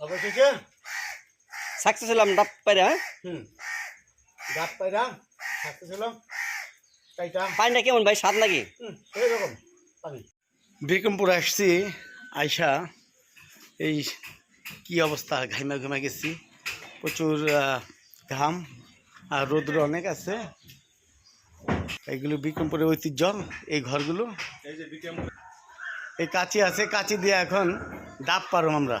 অবশেষে সাকসেস হলাম ডাব পাইরা হ্যাঁ? হুম। ডাব পাইরা থাকতে ছিল তাইটা পানিটা কেমন ভাই স্বাদ নাকি? হুম এইরকম পানি। বিক্রমপুর আসছি আয়সা এই কি অবস্থা? ঘাইমা ঘুমা গেছি। প্রচুর ঘাম আর রোদ্র অনেক আছে। এইগুলো বিক্রমপুরের ঐতিহ্য এই ঘরগুলো। এই কাচি আছে কাচি দিয়ে এখন ডাব পারো আমরা।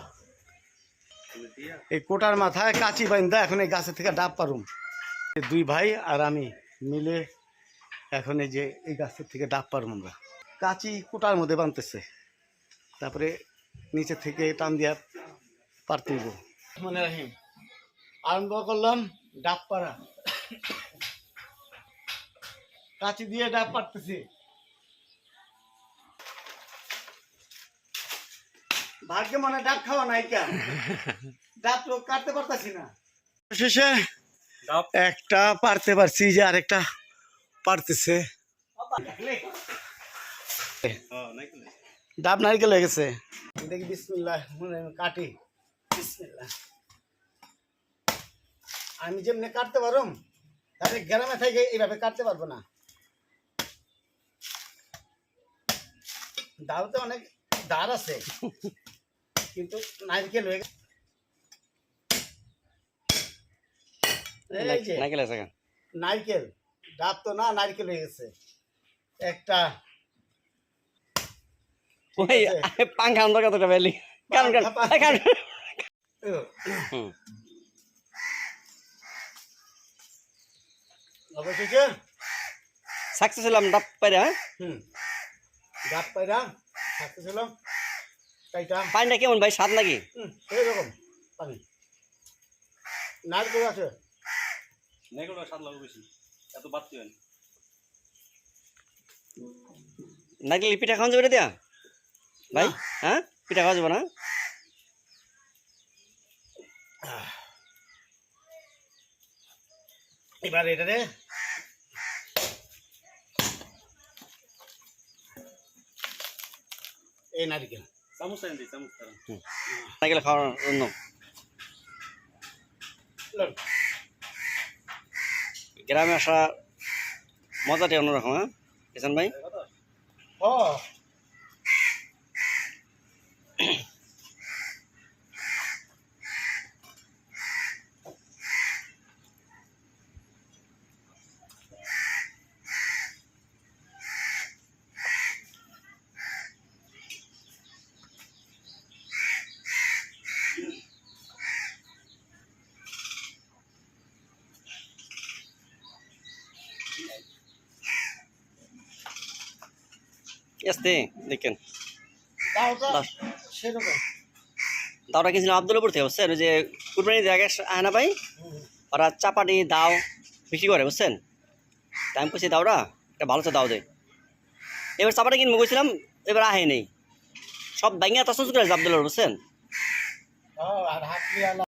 এই কোটার মাথায় কাচি বাইন্দা এখন এই গাছের থেকে ডাব পারুম। দুই ভাই আর আমি মিলে এখন এই যে এই গাছের থেকে ডাব পারুম আমরা। কাচি কোটার মধ্যে বানতেছে তারপরে নিচে থেকে টান দিয়া পারতে মানে রাহিম। আরম্ভ করলাম ডাব পাড়া। কাঁচি দিয়ে ডাব পাড়তেছি। ভাগ্যে মানে ডাব খাওয়া নাই কেন? ডাব তো কাটতে পারতাছি না। শেষে একটা পারতে পারছি যে আরেকটা পারতেছে। ডাব নারকেল হয়ে গেছে। দেখি বিসমিল্লাহ মানে কাটি। বিসমিল্লাহ। আমি যেমনি কাটতে পারুম তাহলে গ্রামে থেকে এইভাবে কাটতে পারব না। দাওতে অনেক দাঁড় আছে। কিন্তু নারকেল হয়ে গেছে। নারকেল আছে নারকেল ডাব তো না নারকেল হয়ে গেছে। একটা ওই পাঙ্খা আনবার কতটা বেলি? কারণ কারণ পাঙ্খা, কারণ। ও, অবশেষে? সাকসেস হলাম ডাব পাইরা হ্যাঁ? হুম। ডাব পাইরা ছিল তাইটা পানিটা কেমন ভাই? স্বাদ নাকি? হুম এইরকম পানি। নারকেল আছে? নারকেল পিঠা খাওয়া যাবে দিয়া? ভাই হ্যাঁ? পিঠা খাওয়া যাবে না? এবার এটা রে এই নারকেল। নারকেল খাওয়ার জন্য। গ্রামে আসা মজাটাই অন্যরকম হ্যাঁ? কিষান ভাই? ও। আসতে দেখেন। দাওটা কিনছিলাম আবদুল্লাপুর থেকে বুঝছেন? ওই যে কুরবানি আগে আয় না ভাই? ওরা চাপাটি দাও বিক্রি করে বুঝছেন? তাই আমি কইছি দাওটা একটা ভালো দাও দেয় এবার চাপাটি কিনবো কইছিলাম এবার আহে নেই। সব ব্যাঙ্গে তসস করে আবদুল্লাপুর বুঝছেন?